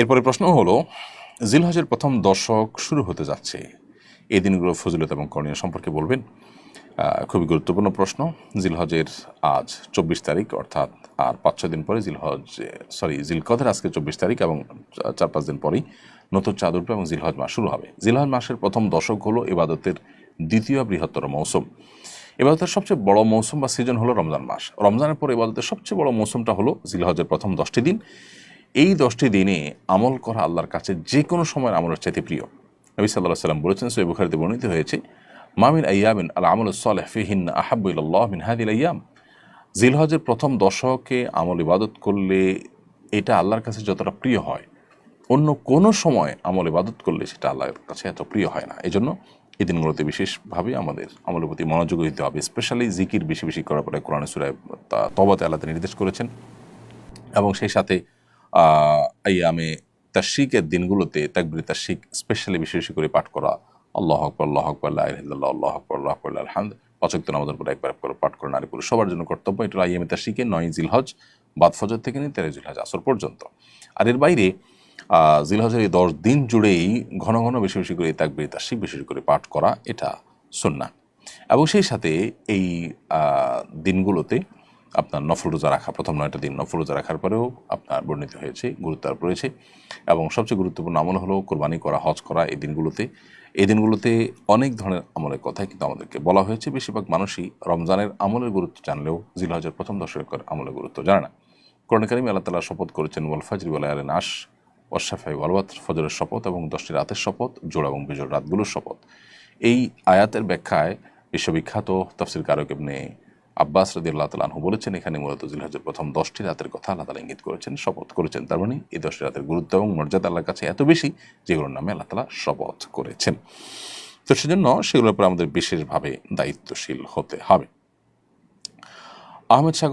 এরপরে প্রশ্ন হলো, জিলহজের প্রথম দশক শুরু হতে যাচ্ছে। এই দিনগুলো ফজিলত এবং করণীয় সম্পর্কে বলবেন। খুবই গুরুত্বপূর্ণ প্রশ্ন। জিলহজের আজ চব্বিশ তারিখ, অর্থাৎ আর পাঁচ, ছয় দিন পরে জিলহজ, সরি, জিলকদের আজকে চব্বিশ তারিখ এবং চার, পাঁচ দিন পরেই নতুন চাঁদ উঠবে এবং জিলহজ মাস শুরু হবে। জিলহজ মাসের প্রথম দশক হলো ইবাদতের দ্বিতীয় বৃহত্তর মৌসুম। এবাদতের সবচেয়ে বড় মৌসুম বা সিজন হলো রমজান মাস। রমজানের পর এবাদতের সবচেয়ে বড় মৌসুমটা হলো জিলহজের প্রথম দশটি দিন। এই দশটি দিনে আমল করা আল্লাহর কাছে যে কোনো সময়ের আমলের চাইতে প্রিয়। নবী সাল্লাহ সাল্লাম বলেছেন সৈয় বুখারিতে বর্ণিত হয়েছে মামিন আয়ামিন আল আমল সালেহ ফিহিন আহাবুল্লাহ মিন হাদিল আয়াম জিলহজের প্রথম দশকে আমল ইবাদত করলে এটা আল্লাহর কাছে যতটা প্রিয় হয়, অন্য কোনো সময় আমল ইবাদত করলে সেটা আল্লাহর কাছে এত প্রিয় হয় না। এই জন্য এই দিনগুলোতে বিশেষভাবে আমাদের আমলের প্রতি মনোযোগ দিতে হবে, স্পেশালি জিকির বেশি বেশি করার পরে কোরআন সুরায় তবাতে আল্লাহ নির্দেশ করেছেন এবং সেই সাথে এই আমি তাশিকের দিনগুলোতে তাকবির তাশিক স্পেশালি বেশি বেশি করে পাঠ করা। আল্লাহ আকবর আল্লাহ আকবর আল্লাহ ইল্লাল্লাহ, আল্লাহ আকবর আল্লাহ আকবর আলহামদ পাচক আমাদের উপর একবার করে পাঠ করে নারী পুরুষ সবার জন্য কর্তব্য এটা আইএমএ তাশিকে নয় জিলহজ বাদ ফজর থেকে নিয়ে তেরো জিলহজ আসর পর্যন্ত। আর এর বাইরে জিলহজের এই দশ দিন জুড়েই ঘন ঘন বেশি বেশি করে তাকবির তাশিক বেশি করে পাঠ করা এটা সুন্না এবং সেই সাথে এই দিনগুলোতে আপনার নফল রোজা রাখা, প্রথম নয়টা দিন নফল রোজা রাখার পরেও আপনার বর্ণিত হয়েছে গুরুত্ব আরোপ রয়েছে এবং সবচেয়ে গুরুত্বপূর্ণ আমল হলো কোরবানি করা, হজ করা এই দিনগুলোতে। এই দিনগুলোতে অনেক ধরনের আমলের কথাই কিন্তু আমাদেরকে বলা হয়েছে। বেশিরভাগ মানুষই রমজানের আমলের গুরুত্ব জানলেও জিলহজের প্রথম দশকের আমলের গুরুত্ব জানে না। কোরআন কারিম আল্লাহ তালা শপথ করেছেন, ওয়াল ফাজরি ওয়াল আয়ালে নাস ওয়াশাফাই ওয়ালওয়াত ফজরের শপথ এবং দশটি রাতের শপথ, জোড়া এবং বিজোড় রাতগুলোর শপথ। এই আয়াতের ব্যাখ্যায় বিশ্ববিখ্যাত তফসির কারক এমনি আব্বাস রদি আল্লাহ তালাহু বলেছেন, এখানে মূলত জিলহাজের প্রথম দশটি রাতের কথা আল্লাহ তালা ইঙ্গিত করেছেন, শপথ করেছেন। তার মানে এই দশটি রাতের গুরুত্ব এবং মর্যাদা আল্লাহর কাছে এত বেশি যেগুলোর নামে আল্লাহ তালা শপথ করেছেন। তো সেজন্য সেগুলোর উপর আমাদের বিশেষভাবে দায়িত্বশীল হতে হবে। আহমেদ সাগর